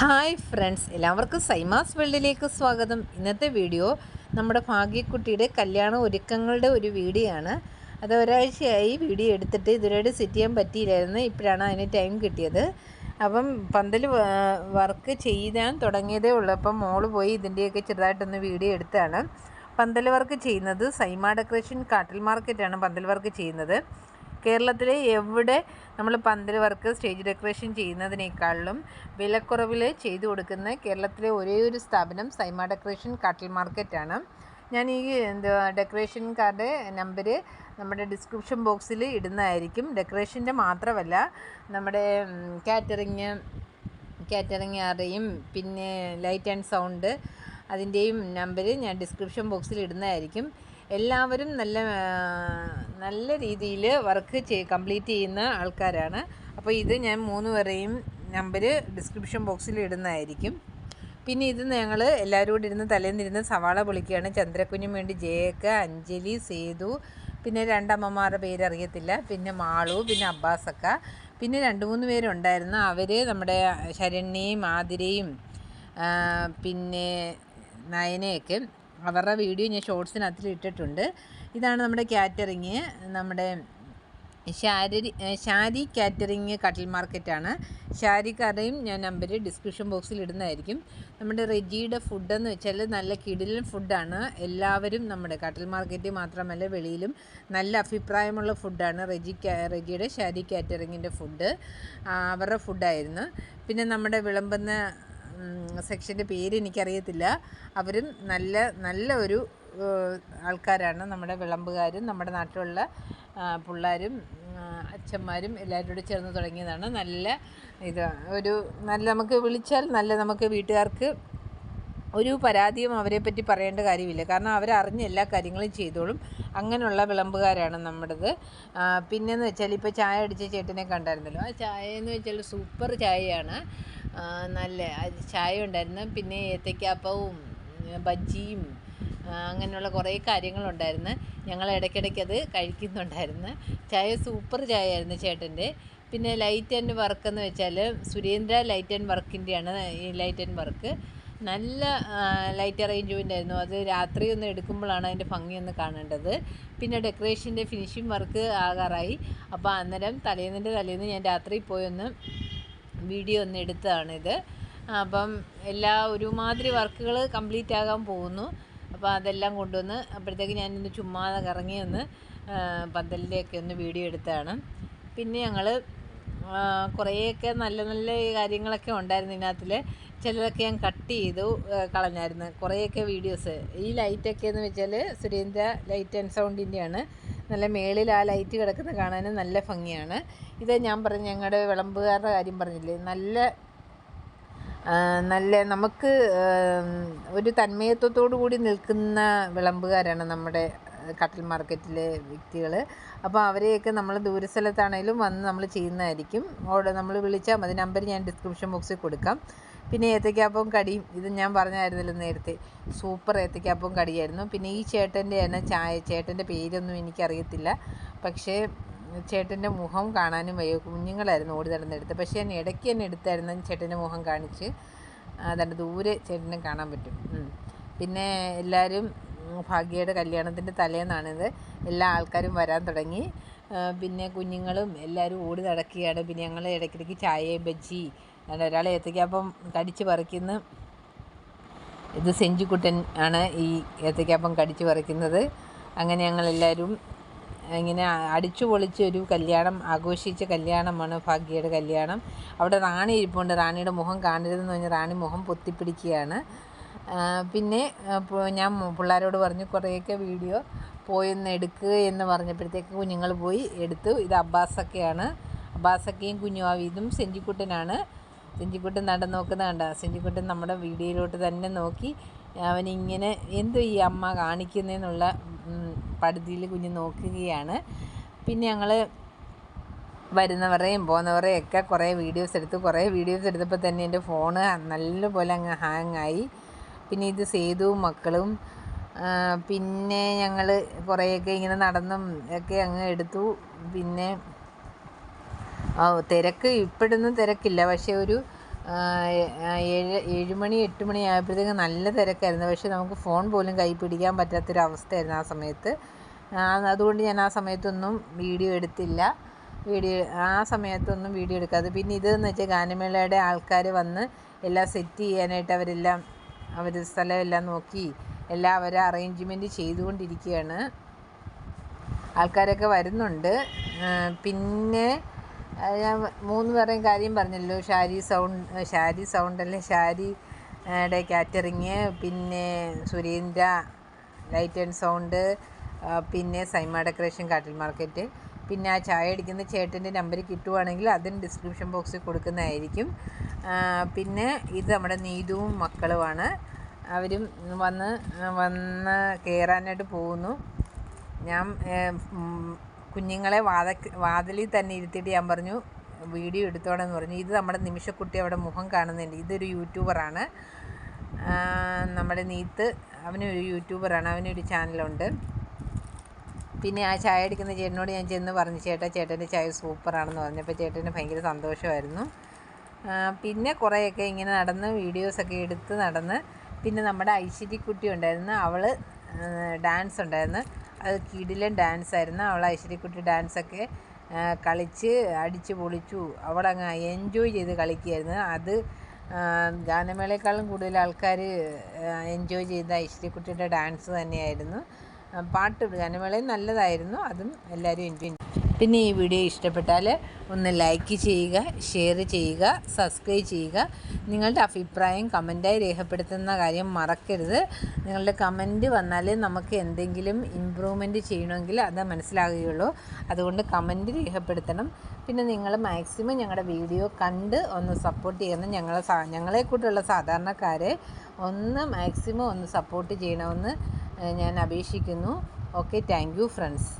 Hi friends എല്ലാവർക്കും സൈമാസ് വേൾഡിലേക്ക് സ്വാഗതം. ഇന്നത്തെ വീഡിയോ നമ്മുടെ ഭാഗ്യക്കുട്ടിയുടെ കല്യാണ ഒരുക്കങ്ങളുടെ ഒരു വീഡിയോ ആണ് അത് ഒരാഴ്ചയായി വീഡിയോ എടുത്തിട്ട് ഇതുവരെയായിട്ട് സെറ്റ് ചെയ്യാൻ പറ്റിയില്ലായിരുന്നു. ഇപ്പോഴാണ് അതിന് ടൈം കിട്ടിയത്. അപ്പം പന്തൽ വർക്ക് ചെയ്യാൻ തുടങ്ങിയതേ ഉള്ളൂ. അപ്പം മോൾ പോയി ഇതിന്റെയൊക്കെ ചെറുതായിട്ടൊന്ന് വീഡിയോ എടുത്താണ്. പന്തൽ വർക്ക് ചെയ്യുന്നത് സൈമ ഡെക്കറേഷൻ കാട്ടിൽ മാർക്കറ്റാണ് പന്തൽ വർക്ക് ചെയ്യുന്നത്. കേരളത്തിലെ എവിടെ നമ്മൾ പന്തൽ വർക്ക് സ്റ്റേജ് ഡെക്കറേഷൻ ചെയ്യുന്നതിനേക്കാളും വിലക്കുറവിൽ ചെയ്തു കൊടുക്കുന്ന കേരളത്തിലെ ഒരേ ഒരു സ്ഥാപനം സൈമ ഡെക്കറേഷൻ കാട്ടിൽ മാർക്കറ്റാണ്. ഞാൻ ഈ എന്താ ഡെക്കറേഷൻ കാർഡ് നമ്പർ നമ്മുടെ ഡിസ്ക്രിപ്ഷൻ ബോക്സിൽ ഇടുന്നതായിരിക്കും. ഡെക്കറേഷന്റെ മാത്രമല്ല നമ്മുടെ കാറ്ററിങ് കാറ്ററിങ് ആരുടെയും പിന്നെ ലൈറ്റ് ആൻഡ് സൗണ്ട് അതിന്റെയും നമ്പർ ഞാൻ ഡിസ്ക്രിപ്ഷൻ ബോക്സിൽ ഇടുന്നതായിരിക്കും. എല്ലാവരും നല്ല നല്ല രീതിയിൽ വർക്ക് ചെയ് കംപ്ലീറ്റ് ചെയ്യുന്ന ആൾക്കാരാണ്. അപ്പോൾ ഇത് ഞാൻ മൂന്ന് പേരെയും നമ്പർ ഡിസ്ക്രിപ്ഷൻ ബോക്സിൽ ഇടുന്നതായിരിക്കും. പിന്നെ ഇത് ഞങ്ങൾ എല്ലാവരും കൂടി ഇരുന്ന് തലേന്നിരുന്ന് സവാള പൊളിക്കുകയാണ്. ചന്ദ്രക്കുഞ്ഞും വേണ്ടി ജയക്ക അഞ്ജലി സേതു പിന്നെ രണ്ടമ്മമാരുടെ പേരറിയത്തില്ല പിന്നെ മാളു പിന്നെ അബ്ബാസക്ക. പിന്നെ രണ്ട് മൂന്ന് പേരുണ്ടായിരുന്നു. അവർ നമ്മുടെ ശരണ്യയും ആതിരയും പിന്നെ നയനയൊക്കെ. അവരുടെ വീഡിയോ ഞാൻ ഷോർട്സിനകത്തിൽ ഇട്ടിട്ടുണ്ട് ഇതാണ് നമ്മുടെ കാറ്ററിങ്. നമ്മുടെ ശാരി ശാരി കാറ്ററിങ് കട്ടിൽ മാർക്കറ്റാണ്. ശാരിക്കാരുടെയും ഞാൻ നമ്പർ ഡിസ്ക്രിപ്ഷൻ ബോക്സിൽ ഇടുന്നതായിരിക്കും നമ്മുടെ റെജിയുടെ ഫുഡെന്ന് വെച്ചാൽ നല്ല കിടിലൻ ഫുഡാണ്. എല്ലാവരും നമ്മുടെ കട്ടിൽ മാർക്കറ്റിൽ മാത്രമല്ല വെളിയിലും നല്ല അഭിപ്രായമുള്ള ഫുഡാണ് റെജി റെജിയുടെ ശാരി കാറ്ററിങ്ങിന്റെ ഫുഡ്. അവരുടെ ഫുഡായിരുന്നു. പിന്നെ നമ്മുടെ വിളമ്പുന്ന സെക്ഷന്റെ പേര് എനിക്കറിയത്തില്ല. അവരും നല്ല നല്ല ഒരു ആൾക്കാരാണ് നമ്മുടെ വിളമ്പുകാരും നമ്മുടെ നാട്ടിലുള്ള പിള്ളേരും അച്ഛന്മാരും എല്ലാവരും കൂടെ ചേർന്ന് തുടങ്ങിയതാണ്. നല്ല ഇത് ഒരു നല്ല നമുക്ക് വിളിച്ചാൽ നല്ല നമുക്ക് വീട്ടുകാർക്ക് ഒരു പരാതിയും അവരെ പറ്റി പറയേണ്ട കാര്യമില്ല. കാരണം അവരറിഞ്ഞ് എല്ലാ കാര്യങ്ങളും ചെയ്തോളും. അങ്ങനെയുള്ള വിളമ്പുകാരാണ് നമ്മുടേത്. പിന്നെയെന്ന് വെച്ചാൽ ഇപ്പോൾ ചായ അടിച്ച ചേട്ടനെ കണ്ടായിരുന്നല്ലോ. ആ ചായ എന്ന് വെച്ചാൽ സൂപ്പർ ചായയാണ്. നല്ല ചായ ഉണ്ടായിരുന്നു പിന്നെ ഏത്തയ്ക്കാപ്പവും ബജ്ജിയും അങ്ങനെയുള്ള കുറേ കാര്യങ്ങളുണ്ടായിരുന്നു. ഞങ്ങൾ ഇടയ്ക്കിടയ്ക്ക് അത് കഴിക്കുന്നുണ്ടായിരുന്നു. ചായ സൂപ്പർ ചായ ആയിരുന്നു ചേട്ടന്റെ. പിന്നെ ലൈറ്റ് ആൻഡ് വർക്ക് എന്ന് വെച്ചാൽ സുരേന്ദ്ര ലൈറ്റ് ആൻഡ് വർക്കിന്റെയാണ് ഈ ലൈറ്റ് ആൻഡ് വർക്ക്. നല്ല ലൈറ്റ് അറേഞ്ച്മെന്റ് ആയിരുന്നു. അത് രാത്രി ഒന്ന് എടുക്കുമ്പോഴാണ് അതിന്റെ ഭംഗിയൊന്ന് കാണേണ്ടത്. പിന്നെ ഡെക്കറേഷന്റെ ഫിനിഷിംഗ് വർക്ക് ആകാറായി. അപ്പോൾ അന്നേരം തലേന്നിന്റെ തലേന്ന് ഞാൻ രാത്രി പോയൊന്ന് വീഡിയോ ഒന്ന് എടുത്തതാണിത്. അപ്പം എല്ലാ ഒരുമാതിരി വർക്കുകൾ കംപ്ലീറ്റ് ആകാൻ പോകുന്നു. അപ്പോൾ അതെല്ലാം കൊണ്ടുവന്ന് അപ്പോഴത്തേക്ക് ഞാനിന്ന് ചുമ്മാതെ കറങ്ങി ഒന്ന് പന്തലിന്റെയൊക്കെ ഒന്ന് വീഡിയോ എടുത്തതാണ്. പിന്നെ ഞങ്ങൾ കുറേയൊക്കെ നല്ല നല്ല കാര്യങ്ങളൊക്കെ ഉണ്ടായിരുന്നു ഇതിനകത്തിൽ ചിലതൊക്കെ ഞാൻ കട്ട് ചെയ്തു കളഞ്ഞായിരുന്നു. കുറേയൊക്കെ വീഡിയോസ്. ഈ ലൈറ്റൊക്കെ എന്ന് വെച്ചാൽ സുരേന്ദ്ര ലൈറ്റ് ആൻഡ് സൗണ്ടിന്റെയാണ് നല്ല മേളിൽ ആ ലൈറ്റ് കിടക്കുന്ന കാണാനും നല്ല ഭംഗിയാണ്. ഇത് ഞാൻ പറഞ്ഞ ഞങ്ങളുടെ വിളമ്പുകാരുടെ കാര്യം പറഞ്ഞില്ലേ? നല്ല നല്ല നമുക്ക് ഒരു തന്മയത്വത്തോടു കൂടി നിൽക്കുന്ന വിളമ്പുകാരാണ് നമ്മുടെ കട്ടൽ മാർക്കറ്റിലെ വ്യക്തികൾ അപ്പോൾ അവരെയൊക്കെ നമ്മൾ ദൂരസ്ഥലത്താണേലും വന്ന് നമ്മൾ ചെയ്യുന്നതായിരിക്കും. ഓർഡർ നമ്മൾ വിളിച്ചാൽ മതി. നമ്പർ ഞാൻ ഡിസ്ക്രിപ്ഷൻ ബോക്സിൽ കൊടുക്കാം. പിന്നെ ഏത്തയ്ക്കാപ്പവും കടിയും ഇത് ഞാൻ പറഞ്ഞായിരുന്നല്ലോ നേരത്തെ. സൂപ്പർ ഏത്തയ്ക്കാപ്പവും കടിയായിരുന്നു. പിന്നെ ഈ ചേട്ടന്റെ തന്നെ ചായ ചേട്ടന്റെ പേരൊന്നും എനിക്കറിയത്തില്ല. പക്ഷേ ചേട്ടന്റെ മുഖം കാണാനും വയ്യ. കുഞ്ഞുങ്ങളായിരുന്നു ഓടി നടന്നെടുത്ത്. പക്ഷേ ഞാൻ ഇടയ്ക്ക് തന്നെ എടുത്തായിരുന്നു ചേട്ടന്റെ മുഖം കാണിച്ച്. അതെ ദൂരെ ചേട്ടനെ കാണാൻ പറ്റും. പിന്നെ എല്ലാവരും ഭാഗ്യയുടെ കല്യാണത്തിന്റെ തലേന്നാണിത്. എല്ലാ ആൾക്കാരും വരാൻ തുടങ്ങി. പിന്നെ കുഞ്ഞുങ്ങളും എല്ലാവരും ഓടി നടക്കുകയാണ്. പിന്നെ ഞങ്ങൾ ഇടയ്ക്കിടയ്ക്ക് ചായയും ബജ്ജി ഒരാൾ ഏത്തയ്ക്കാപ്പം കടിച്ച് പറിക്കുന്നു. ഇത് സെഞ്ചിക്കുട്ടൻ ആണ് ഈ ഏത്തയ്ക്കാപ്പം കടിച്ച് പറിക്കുന്നത്. അങ്ങനെ ഞങ്ങളെല്ലാവരും ഇങ്ങനെ അടിച്ചു പൊളിച്ച് ഒരു കല്യാണം ആഘോഷിച്ച കല്യാണമാണ് ഭാഗ്യയുടെ കല്യാണം. അവിടെ റാണി ഇരിപ്പുണ്ട്. റാണിയുടെ മുഖം കാണരുതെന്ന് പറഞ്ഞാൽ റാണി മുഖം പൊത്തിപ്പിടിക്കുകയാണ്. പിന്നെ ഞാൻ പിള്ളേരോട് പറഞ്ഞു കുറേയൊക്കെ വീഡിയോ പോയൊന്ന് എടുക്കുക എന്ന് പറഞ്ഞപ്പോഴത്തേക്ക് കുഞ്ഞുങ്ങൾ പോയി എടുത്തു. ഇത് അബ്ബാസൊക്കെയാണ്. അബ്ബാസക്കയും കുഞ്ഞുവാവി സെഞ്ചിക്കുട്ടനാണ്. സെഞ്ചിക്കുട്ടൻ നടന്ന് നോക്കുന്ന കണ്ട? സെഞ്ചിക്കുട്ടൻ നമ്മുടെ വീഡിയോയിലോട്ട് തന്നെ നോക്കി അവനിങ്ങനെ എന്തോ ഈ അമ്മ കാണിക്കുന്നതെന്നുള്ള പടുതിയിൽ കുഞ്ഞ് നോക്കുകയാണ്. പിന്നെ ഞങ്ങൾ വരുന്നവരെയും പോകുന്നവരെയും ഒക്കെ കുറേ വീഡിയോസ് എടുത്തു കുറേ വീഡിയോസ് എടുത്തപ്പോൾ തന്നെ എന്റെ ഫോണ് നല്ലപോലെ അങ്ങ് ഹാങ് ആയി പിന്നെ ഇത് സേതുവും മക്കളും പിന്നെ ഞങ്ങൾ കുറേയൊക്കെ ഇങ്ങനെ നടന്നും ഒക്കെ അങ്ങ് എടുത്തു. പിന്നെ തിരക്ക് ഇപ്പോഴൊന്നും തിരക്കില്ല. പക്ഷേ ഒരു ഏഴ് ഏഴ് മണി എട്ട് മണി ആയപ്പോഴത്തേക്കും നല്ല തിരക്കായിരുന്നു. പക്ഷേ നമുക്ക് ഫോൺ പോലും കൈ പിടിക്കാൻ പറ്റാത്തൊരു അവസ്ഥയായിരുന്നു ആ സമയത്ത്. അതുകൊണ്ട് ഞാൻ ആ സമയത്തൊന്നും വീഡിയോ എടുത്തില്ല. വീഡിയോ ആ സമയത്തൊന്നും വീഡിയോ എടുക്കാതെ. പിന്നെ ഇതെന്ന് വെച്ചാൽ ഗാനമേളയുടെ ആൾക്കാർ വന്ന് എല്ലാം സെറ്റ് ചെയ്യാനായിട്ട് അവരെല്ലാം അവർ സ്ഥലമെല്ലാം നോക്കി എല്ലാം അവർ അറേഞ്ച്മെന്റ് ചെയ്തുകൊണ്ടിരിക്കുകയാണ്. ആൾക്കാരൊക്കെ വരുന്നുണ്ട്. പിന്നെ ഞാൻ മൂന്ന് പേരുടെയും കാര്യം പറഞ്ഞല്ലോ. ഷാരി സൗണ്ട് ഷാരി സൗണ്ട് അല്ലെ? ഷാരി യുടെ കാറ്ററിങ് പിന്നെ സുരേന്ദ്ര ലൈറ്റ് ആൻഡ് സൗണ്ട് പിന്നെ സൈമ ഡെക്കറേഷൻ കാട്ടിൽ മാർക്കറ്റ്. പിന്നെ ആ ചായ അടിക്കുന്ന ചേട്ടന്റെ നമ്പർ കിട്ടുവാണെങ്കിൽ അതിന് ഡിസ്ക്രിപ്ഷൻ ബോക്സിൽ കൊടുക്കുന്നതായിരിക്കും. പിന്നെ ഇത് നമ്മുടെ നീതുവും മക്കളുമാണ്. അവരും വന്ന് വന്ന് കയറാനായിട്ട് പോകുന്നു. ഞാൻ കുഞ്ഞുങ്ങളെ വാത വാതിലിൽ തന്നെ ഇരുത്തിയിട്ട് ഞാൻ പറഞ്ഞു വീഡിയോ എടുത്തോണമെന്ന് പറഞ്ഞു. ഇത് നമ്മുടെ നിമിഷക്കുട്ടി അവിടെ മുഖം കാണുന്നുണ്ട്. ഇതൊരു യൂട്യൂബറാണ്. നമ്മുടെ നീത്ത് അവനൊരു യൂട്യൂബറാണ്. അവനൊരു ചാനലുണ്ട്. പിന്നെ ആ ചായ അടിക്കുന്ന ചേട്ടനോട് ഞാൻ ചെന്ന് പറഞ്ഞു ചേട്ടാ ചേട്ടന്റെ ചായ സൂപ്പറാണെന്ന് പറഞ്ഞപ്പോൾ ചേട്ടന് ഭയങ്കര സന്തോഷമായിരുന്നു. പിന്നെ കുറേയൊക്കെ ഇങ്ങനെ നടന്ന് വീഡിയോസൊക്കെ എടുത്ത് നടന്ന് പിന്നെ നമ്മുടെ ഐശ്വര്യക്കുട്ടി ഉണ്ടായിരുന്നു. അവൾ ഡാൻസ് ഉണ്ടായിരുന്നു. അത് കിടിലൻ ഡാൻസ് ആയിരുന്നു. അവൾ ഐശ്വര്യക്കുട്ടി ഡാൻസൊക്കെ കളിച്ച് അടിച്ച് പൊളിച്ചു. അവളങ്ങ് എൻജോയ് ചെയ്ത് കളിക്കുകയായിരുന്നു. അത് ഗാനമേളയെക്കാളും കൂടുതൽ ആൾക്കാർ എൻജോയ് ചെയ്ത ഐശ്വര്യക്കുട്ടിയുടെ ഡാൻസ് തന്നെയായിരുന്നു. പാട്ട് ഗാനമേളയും നല്ലതായിരുന്നു. അതും എല്ലാവരും എൻജോയ് പിന്നെ ഈ വീഡിയോ ഇഷ്ടപ്പെട്ടാൽ ഒന്ന് ലൈക്ക് ചെയ്യുക ഷെയർ ചെയ്യുക സബ്സ്ക്രൈബ് ചെയ്യുക. നിങ്ങളുടെ അഭിപ്രായം കമന്റായി രേഖപ്പെടുത്തുന്ന കാര്യം മറക്കരുത്. നിങ്ങളുടെ കമന്റ് വന്നാൽ നമുക്ക് എന്തെങ്കിലും ഇമ്പ്രൂവ്മെന്റ് ചെയ്യണമെങ്കിൽ അത് മനസ്സിലാകുകയുള്ളൂ. അതുകൊണ്ട് കമന്റ് രേഖപ്പെടുത്തണം. പിന്നെ നിങ്ങൾ മാക്സിമം ഞങ്ങളുടെ വീഡിയോ കണ്ട് ഒന്ന് സപ്പോർട്ട് ചെയ്യണം. ഞങ്ങളെ ഞങ്ങളെ കൂട്ടുള്ള സാധാരണക്കാരെ ഒന്ന് മാക്സിമം ഒന്ന് സപ്പോർട്ട് ചെയ്യണമെന്ന് ഞാൻ അപേക്ഷിക്കുന്നു. Okay thank you friends